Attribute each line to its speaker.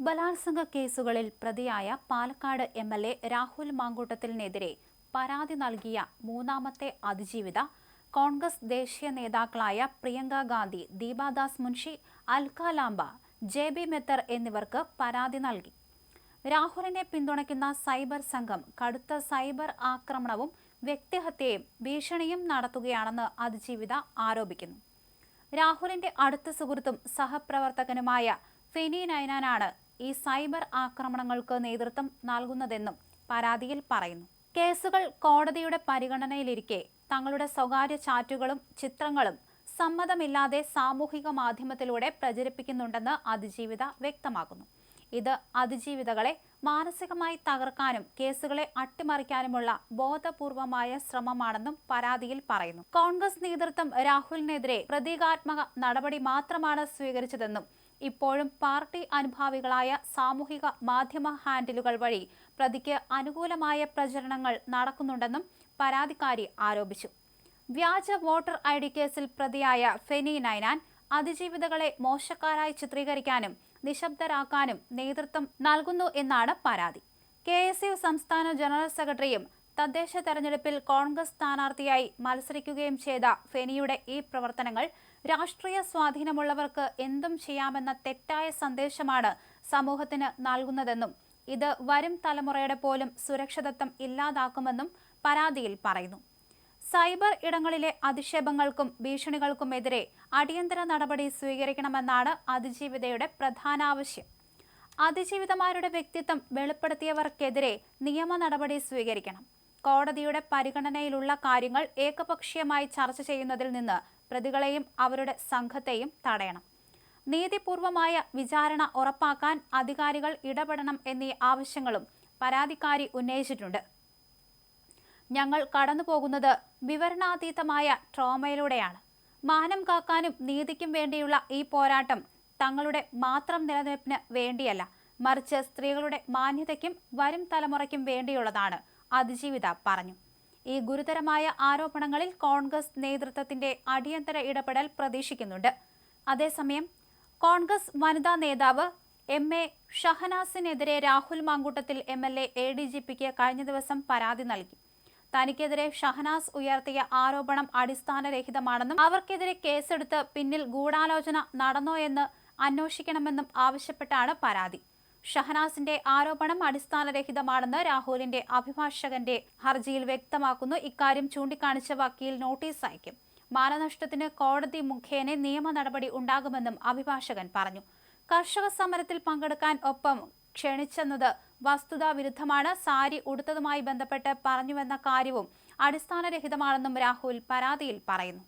Speaker 1: ബലാത്സംഗ കേസുകളിൽ പ്രതിയായ Palakkad M L A Rahul മാങ്കൂട്ടത്തിനെതിരെ പരാതി നൽകിയ മൂന്നാമത്തെ അതിജീവിത കോൺഗ്രസ് ദേശീയ നേതാക്കളായ പ്രിയങ്ക ഗാന്ധി ദീപാദാസ് മുൻഷി അൽക്ക ലാംബ ജെ ബി മെത്തർ എന്നിവർക്ക് പരാതി നൽകി. രാഹുലിനെ പിന്തുണയ്ക്കുന്ന സൈബർ സംഘം കടുത്ത സൈബർ ആക്രമണവും വ്യക്തിഹത്യയും ഭീഷണിയും നടത്തുകയാണെന്ന് അതിജീവിത ആരോപിക്കുന്നു. രാഹുലിന്റെ അടുത്ത സുഹൃത്തും സഹപ്രവർത്തകനുമായ ഫെനി നൈനാനാണ് ഈ സൈബർ ആക്രമണങ്ങൾക്ക് നേതൃത്വം നൽകുന്നതെന്നും പരാതിയിൽ പറയുന്നു. കേസുകൾ കോടതിയുടെ പരിഗണനയിലിരിക്കെ തങ്ങളുടെ സ്വകാര്യ ചാറ്റുകളും ചിത്രങ്ങളും സമ്മതമില്ലാതെ സാമൂഹിക മാധ്യമത്തിലൂടെ പ്രചരിപ്പിക്കുന്നുണ്ടെന്ന് അതിജീവിത വ്യക്തമാക്കുന്നു. ഇത് അതിജീവിതകളെ മാനസികമായി തകർക്കാനും കേസുകളെ അട്ടിമറിക്കാനുമുള്ള ബോധപൂർവമായ ശ്രമമാണെന്നും പരാതിയിൽ പറയുന്നു. കോൺഗ്രസ് നേതൃത്വം രാഹുലിനെതിരെ പ്രതീകാത്മക നടപടി മാത്രമാണ് സ്വീകരിച്ചതെന്നും ഇപ്പോഴും പാർട്ടി അനുഭാവികളായ സാമൂഹിക മാധ്യമ ഹാൻഡിലുകൾ വഴി പ്രതിക്ക് അനുകൂലമായ പ്രചരണങ്ങൾ നടക്കുന്നുണ്ടെന്നും പരാതിക്കാരി ആരോപിച്ചു. വ്യാജ വോട്ടർ ഐ ഡി കേസിൽ പ്രതിയായ ഫെനി നൈനാൻ അതിജീവിതകളെ മോശക്കാരായി ചിത്രീകരിക്കാനും നിശബ്ദരാക്കാനും നേതൃത്വം നൽകുന്നു എന്നാണ് പരാതി. കെ എസ് യു സംസ്ഥാന ജനറൽ സെക്രട്ടറിയും തദ്ദേശ തെരഞ്ഞെടുപ്പിൽ കോൺഗ്രസ് സ്ഥാനാർത്ഥിയായി മത്സരിക്കുകയും ചെയ്ത ഫെനിയുടെ ഈ പ്രവർത്തനങ്ങൾ രാഷ്ട്രീയ സ്വാധീനമുള്ളവർക്ക് എന്തും ചെയ്യാമെന്ന തെറ്റായ സന്ദേശമാണ് സമൂഹത്തിന് നൽകുന്നതെന്നും ഇത് വരും തലമുറയുടെ പോലും സുരക്ഷിതത്വം ഇല്ലാതാക്കുമെന്നും പരാതിയിൽ പറയുന്നു. സൈബർ ഇടങ്ങളിലെ അധിക്ഷേപങ്ങൾക്കും ഭീഷണികൾക്കുമെതിരെ അടിയന്തര നടപടി സ്വീകരിക്കണമെന്നാണ് അതിജീവിതയുടെ പ്രധാന ആവശ്യം അതിജീവിതമാരുടെ വ്യക്തിത്വം വെളിപ്പെടുത്തിയവർക്കെതിരെ നിയമ നടപടി സ്വീകരിക്കണം. കോടതിയുടെ പരിഗണനയിലുള്ള കാര്യങ്ങൾ ഏകപക്ഷീയമായി ചർച്ച ചെയ്യുന്നതിൽ നിന്ന് പ്രതികളെയും അവരുടെ സംഘത്തെയും തടയണം. നീതിപൂർവമായ വിചാരണ ഉറപ്പാക്കാൻ അധികാരികൾ ഇടപെടണം എന്നീ ആവശ്യങ്ങളും പരാതിക്കാരി ഉന്നയിച്ചിട്ടുണ്ട്. ഞങ്ങൾ കടന്നുപോകുന്നത് വിവരണാതീതമായ ട്രോമയിലൂടെയാണ്. മാനം കാക്കാനും നീതിക്കും വേണ്ടിയുള്ള ഈ പോരാട്ടം തങ്ങളുടെ മാത്രം നിലനിൽപ്പിന് വേണ്ടിയല്ല മറിച്ച് സ്ത്രീകളുടെ മാന്യതയ്ക്കും വരും തലമുറയ്ക്കും വേണ്ടിയുള്ളതാണ് അതിജീവിത പറഞ്ഞു. ഈ ഗുരുതരമായ ആരോപണങ്ങളിൽ കോൺഗ്രസ് നേതൃത്വത്തിന്റെ അടിയന്തര ഇടപെടൽ പ്രതീക്ഷിക്കുന്നുണ്ട്. അതേസമയം കോൺഗ്രസ് വനിതാ നേതാവ് M A ഷഹനാസിനെതിരെ Rahul Mamkoottathil M L A A D G പിക്ക് കഴിഞ്ഞ ദിവസം പരാതി നൽകി. തനിക്കെതിരെ ഷഹനാസ് ഉയർത്തിയ ആരോപണം അടിസ്ഥാനരഹിതമാണെന്നും അവർക്കെതിരെ കേസെടുത്ത് പിന്നിൽ ഗൂഢാലോചന നടന്നോ എന്ന് അന്വേഷിക്കണമെന്നും ആവശ്യപ്പെട്ടാണ് പരാതി. ഷഹനാസിന്റെ ആരോപണം അടിസ്ഥാനരഹിതമാണെന്ന് രാഹുലിന്റെ അഭിഭാഷകന്റെ ഹർജിയിൽ വ്യക്തമാക്കുന്നു. ഇക്കാര്യം ചൂണ്ടിക്കാണിച്ച വക്കീൽ നോട്ടീസ് അയക്കും. മാനനഷ്ടത്തിന് കോടതി മുഖേന നിയമ നടപടി ഉണ്ടാകുമെന്നും അഭിഭാഷകൻ പറഞ്ഞു. കർഷക സമരത്തിൽ പങ്കെടുക്കാൻ ഒപ്പം ക്ഷണിച്ചെന്നത് വസ്തുതാ വിരുദ്ധമാണ്. സാരി ഉടുത്തതുമായി ബന്ധപ്പെട്ട് പറഞ്ഞുവെന്ന കാര്യവും അടിസ്ഥാനരഹിതമാണെന്നും രാഹുൽ പരാതിയിൽ പറയുന്നു.